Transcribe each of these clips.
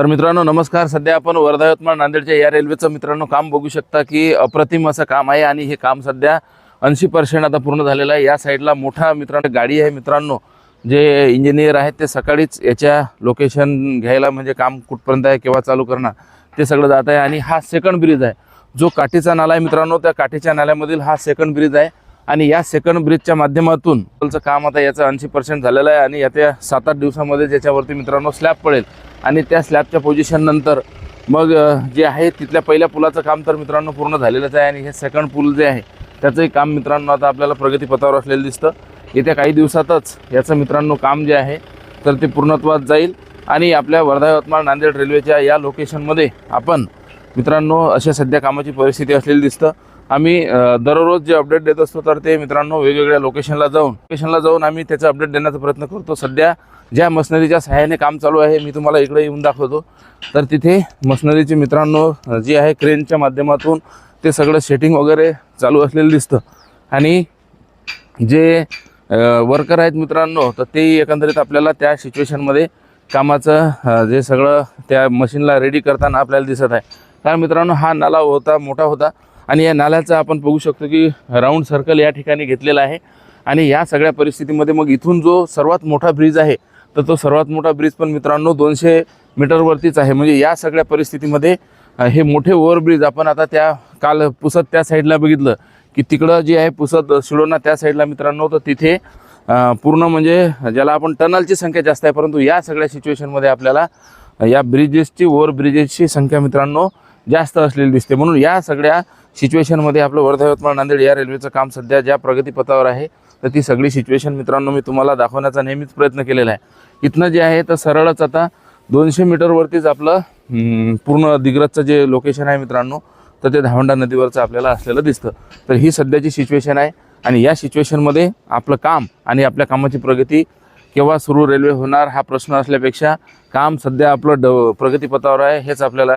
तर मित्रांनो नमस्कार. सध्या आपण वर्धा यवतमाळ नांदेडच्या या रेल्वेचं मित्रांनो काम बघू शकता की अप्रतिम असं काम आहे आणि हे काम सध्या ऐंशी पर्सेंट आता पूर्ण झालेलं आहे. या साईडला मोठा मित्रांनो गाडी आहे मित्रांनो. जे इंजिनियर आहेत ते सकाळीच याच्या लोकेशन घ्यायला म्हणजे काम कुठपर्यंत आहे केव्हा चालू करणार ते सगळं जात आहे. आणि हा सेकंड ब्रिज आहे. जो काठीचा नाला आहे मित्रांनो त्या काठीच्या नाल्यामधील हा सेकंड ब्रिज आहे. आणि या सेकंड ब्रिजच्या माध्यमातून पुलचं काम आता याचं ऐंशी पर्सेंट झालेलं आहे आणि येत्या सात आठ दिवसामध्ये ज्याच्यावरती मित्रांनो स्लॅब पडेल. आणि त्या स्लॅबच्या पोझिशन नंतर मग जे आहे तिथल्या पहिल्या पुलाचं काम तर मित्रांनो पूर्ण झालेलंच आहे आणि हे सेकंड पूल जे आहे त्याचंही काम मित्रांनो आता आपल्याला प्रगतीपथावर असलेलं दिसतं. येत्या काही दिवसातच याचं मित्रांनो काम जे आहे तर ते पूर्णत्वात जाईल. आणि आपल्या वर्धा यवतमाळ नांदेड रेल्वेच्या या लोकेशनमध्ये आपण मित्रांनो अशा सध्या कामाची परिस्थिती असलेली दिसतं. आम्ही दररोज जे अपडेट देत असतो तर ते मित्रांनो वेगवेगळ्या लोकेशनला जाऊन लोकेशनला जाऊन आम्ही त्याचं अपडेट देण्याचा प्रयत्न करतो. सध्या ज्या मशनरीच्या सहाय्याने काम चालू आहे मी तुम्हाला इकडे येऊन दाखवतो. तर तिथे मशिनरीचे मित्रांनो जे आहे क्रेनच्या माध्यमातून ते सगळं सेटिंग वगैरे चालू असलेलं दिसतं. आणि जे वर्कर आहेत मित्रांनो तर ते एकंदरीत आपल्याला त्या सिच्युएशनमध्ये कामाचं जे सगळं त्या मशीनला रेडी करताना आपल्याला दिसत आहे. कारण मित्रांनो हा नाला होता मोठा होता. आणि या नाल्याचं आपण बघू शकतो की राऊंड सर्कल या ठिकाणी घेतलेला आहे. आणि या सगळ्या परिस्थितीमध्ये मग इथून जो सर्वात मोठा ब्रिज आहे तर तो सर्वात मोठा ब्रिज पण मित्रांनो दोनशे मीटरवरतीच आहे. म्हणजे या सगळ्या परिस्थितीमध्ये हे मोठे ओव्हरब्रिज आपण आता त्या काल पुसत त्या साईडला बघितलं की तिकडं जे आहे पुसत शिडोना त्या साईडला मित्रांनो तर तिथे पूर्ण म्हणजे ज्याला आपण टनलची संख्या जास्त आहे परंतु या सगळ्या सिच्युएशनमध्ये आपल्याला या ब्रिजेसची ओव्हर ब्रिजेसची संख्या मित्रांनो जास्त असलेली दिसते. म्हणून या सगळ्या सिच्युएशनमध्ये आपलं वर्धा यवतमाळ नांदेड या रेल्वेचं काम सध्या ज्या प्रगतीपथावर आहे तर ती सगळी सिच्युएशन मित्रांनो मी तुम्हाला दाखवण्याचा नेहमीच प्रयत्न केलेला आहे. इथनं जे आहे तर सरळच आता दोनशे मीटरवरतीच आपलं पूर्ण दिग्रजचं जे लोकेशन आहे मित्रांनो तर ते धावंडा नदीवरचं आपल्याला असलेलं दिसतं. तर ही सध्याची सिच्युएशन आहे आणि या सिच्युएशनमध्ये आपलं काम आणि आपल्या कामाची प्रगती केव्हा सुरू रेल्वे होणार हा प्रश्न असल्यापेक्षा काम सध्या आपलं ड प्रगतीपथावर आहे हेच आपल्याला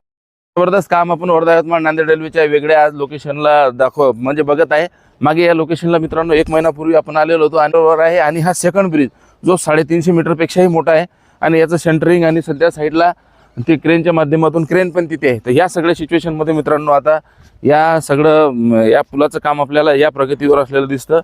जबरदस्त काम आपण वर्धा यवतमाळ नांदेड रेल्वेच्या वेगळ्या आज लोकेशनला दाखव म्हणजे बघत आहे. मागे या लोकेशनला मित्रांनो एक महिनापूर्वी आपण आलेलो होतो. आणि आहे आणि हा सेकंड ब्रिज जो साडेतीनशे मीटरपेक्षाही मोठा आहे. आणि याचं सेंटरिंग आणि सध्या साईडला ते क्रेनच्या माध्यमातून क्रेन पण तिथे आहे. तर या सगळ्या सिच्युएशनमध्ये मित्रांनो आता या सगळं या पुलाचं काम आपल्याला या प्रगतीवर असलेलं दिसतं.